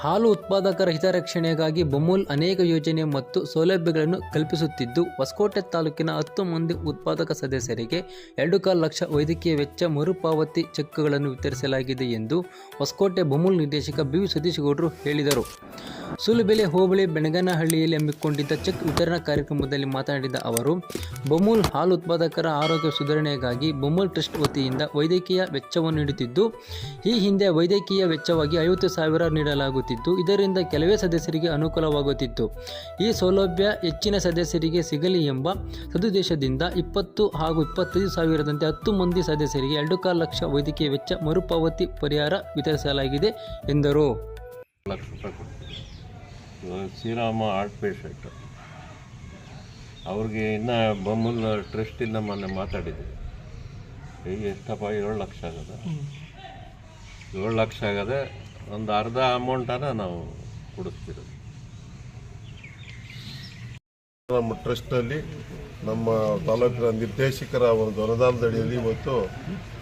ಹಾಲು ಉತ್ಪಾದಕರ ಹಿತರಕ್ಷಣೆಗಾಗಿ ಬಮೂಲ್ ಅನೇಕ ಯೋಜನೆ ಮತ್ತು ಸೌಲಭ್ಯಗಳನ್ನು ಕಲ್ಪಿಸುತ್ತಿದ್ದು, ಹೊಸಕೋಟೆ ತಾಲೂಕಿನ ಹತ್ತು ಮಂದಿ ಉತ್ಪಾದಕ ಸದಸ್ಯರಿಗೆ ಎರಡು ಕಾಲು ಲಕ್ಷ ವೈದ್ಯಕೀಯ ವೆಚ್ಚ ಮರುಪಾವತಿ ಚೆಕ್ಗಳನ್ನು ವಿತರಿಸಲಾಗಿದೆ ಎಂದು ಹೊಸಕೋಟೆ ಬಮೂಲ್ ನಿರ್ದೇಶಕ ಬಿ. ವಿ. ಸತೀಶ್ ಗೌಡರು ಹೇಳಿದರು. ಸುಲಬೆಲೆ ಹೋಬಳಿ ಬೆಣಗನಹಳ್ಳಿಯಲ್ಲಿ ಹಮ್ಮಿಕೊಂಡಿದ್ದ ಚೆಕ್ ವಿತರಣಾ ಕಾರ್ಯಕ್ರಮದಲ್ಲಿ ಮಾತನಾಡಿದ ಅವರು, ಬಮೂಲ್ ಹಾಲು ಉತ್ಪಾದಕರ ಆರೋಗ್ಯ ಸುಧಾರಣೆಗಾಗಿ ಬೊಮೂಲ್ ಟ್ರಸ್ಟ್ ವತಿಯಿಂದ ವೈದ್ಯಕೀಯ ವೆಚ್ಚವನ್ನು ನೀಡುತ್ತಿದ್ದು, ಈ ಹಿಂದೆ ವೈದ್ಯಕೀಯ ವೆಚ್ಚವಾಗಿ ಐವತ್ತು ಸಾವಿರ ನೀಡಲಾಗುತ್ತಿದ್ದು ಇದರಿಂದ ಕೆಲವೇ ಸದಸ್ಯರಿಗೆ ಅನುಕೂಲವಾಗುತ್ತಿತ್ತು. ಈ ಸೌಲಭ್ಯ ಹೆಚ್ಚಿನ ಸದಸ್ಯರಿಗೆ ಸಿಗಲಿ ಎಂಬ ಸದುದ್ದೇಶದಿಂದ ಇಪ್ಪತ್ತು ಹಾಗೂ ಇಪ್ಪತ್ತೈದು ಸಾವಿರದಂತೆ ಹತ್ತು ಮಂದಿ ಸದಸ್ಯರಿಗೆ ಎರಡು ಕಾಲು ಲಕ್ಷ ವೈದ್ಯಕೀಯ ವೆಚ್ಚ ಮರುಪಾವತಿ ಪರಿಹಾರ ವಿತರಿಸಲಾಗಿದೆ ಎಂದರು. Sriram heart patient. ಅವ್ರಿಗೆ ಇನ್ನೂ ಬೊಮ್ಮಲ್ ಟ್ರಸ್ಟಿಂದ ಮೊನ್ನೆ ಮಾತಾಡಿದ್ವಿ. ಈಗ ಎಷ್ಟಪ್ಪ ಏಳು ಲಕ್ಷ ಆಗದ? ಏಳು ಲಕ್ಷ ಆಗದೆ ಒಂದು ಅರ್ಧ ಅಮೌಂಟನ್ನು ನಾವು ಕೊಡಿಸ್ತಿರೋದು. ನಮ್ಮ ಟ್ರಸ್ಟಲ್ಲಿ ನಮ್ಮ ತಾಲೂಕಿನ ನಿರ್ದೇಶಕರ ಒಂದು ಅನುದಾನದಡಿಯಲ್ಲಿ ಇವತ್ತು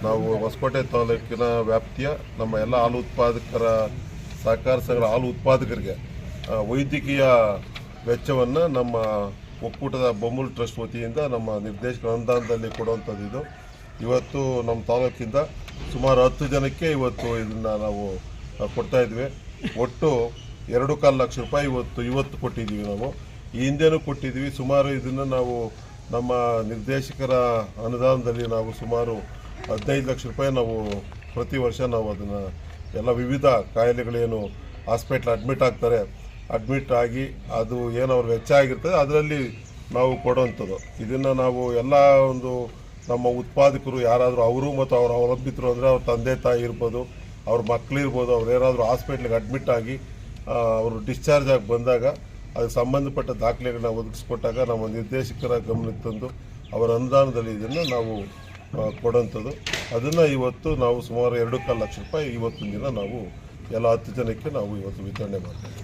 ನಾವು ಹೊಸಕೋಟೆ ತಾಲೂಕಿನ ವ್ಯಾಪ್ತಿಯ ನಮ್ಮ ಎಲ್ಲ ಹಾಲು ಉತ್ಪಾದಕರ ಸಹಕಾರ ಸಂಘದ ಹಾಲು ಉತ್ಪಾದಕರಿಗೆ ವೈದ್ಯಕೀಯ ವೆಚ್ಚವನ್ನು ನಮ್ಮ ಒಕ್ಕೂಟದ ಬೊಮ್ಮೂಲ್ ಟ್ರಸ್ಟ್ ವತಿಯಿಂದ ನಮ್ಮ ನಿರ್ದೇಶಕರ ಅನುದಾನದಲ್ಲಿ ಕೊಡುವಂಥದ್ದು ಇದು. ಇವತ್ತು ನಮ್ಮ ತಾಲೂಕಿಂದ ಸುಮಾರು ಹತ್ತು ಜನಕ್ಕೆ ಇವತ್ತು ಇದನ್ನು ನಾವು ಕೊಡ್ತಾ ಇದ್ವಿ. ಒಟ್ಟು ಎರಡು ಕಾಲು ಲಕ್ಷ ರೂಪಾಯಿ ಇವತ್ತು ಇವತ್ತು ಕೊಟ್ಟಿದ್ದೀವಿ ನಾವು. ಈ ಹಿಂದೆನೂ ಕೊಟ್ಟಿದ್ದೀವಿ. ಸುಮಾರು ಇದನ್ನು ನಾವು ನಮ್ಮ ನಿರ್ದೇಶಕರ ಅನುದಾನದಲ್ಲಿ ನಾವು ಸುಮಾರು ಹದಿನೈದು ಲಕ್ಷ ರೂಪಾಯಿ ನಾವು ಪ್ರತಿ ವರ್ಷ ನಾವು ಅದನ್ನು ಎಲ್ಲ ವಿವಿಧ ಕಾಯಿಲೆಗಳೇನು ಹಾಸ್ಪಿಟ್ಲ್ ಅಡ್ಮಿಟ್ ಆಗ್ತಾರೆ. ಅಡ್ಮಿಟ್ ಆಗಿ ಅದು ಏನು ಅವ್ರ ವೆಚ್ಚ ಆಗಿರ್ತದೆ. ಅದರಲ್ಲಿ ನಾವು ಕೊಡೋವಂಥದ್ದು ಇದನ್ನು ನಾವು ಎಲ್ಲ ಒಂದು ನಮ್ಮ ಉತ್ಪಾದಕರು ಯಾರಾದರೂ ಅವರು ಮತ್ತು ಅವರು ಅವಲಂಬಿತರು ಅಂದರೆ ಅವ್ರ ತಂದೆ ತಾಯಿ ಇರ್ಬೋದು, ಅವ್ರ ಮಕ್ಕಳಿರ್ಬೋದು ಅವ್ರು ಏನಾದರೂ ಹಾಸ್ಪಿಟ್ಲಿಗೆ ಅಡ್ಮಿಟ್ ಆಗಿ ಅವರು ಡಿಸ್ಚಾರ್ಜ್ ಆಗಿ ಬಂದಾಗ ಅದಕ್ಕೆ ಸಂಬಂಧಪಟ್ಟ ದಾಖಲೆಗಳನ್ನ ಒದಗಿಸ್ಕೊಟ್ಟಾಗ ನಮ್ಮ ನಿರ್ದೇಶಕರ ಗಮನಕ್ಕೆ ತಂದು ಅವರ ಅನುದಾನದಲ್ಲಿ ಇದನ್ನು ನಾವು ಕೊಡೋಂಥದ್ದು. ಅದನ್ನು ಇವತ್ತು ನಾವು ಸುಮಾರು ಎರಡು ಕಾಲು ಲಕ್ಷ ರೂಪಾಯಿ ಇವತ್ತಿನ ದಿನ ನಾವು ಎಲ್ಲ ಹತ್ತು ಜನಕ್ಕೆ ನಾವು ಇವತ್ತು ವಿತರಣೆ ಮಾಡ್ತೀವಿ.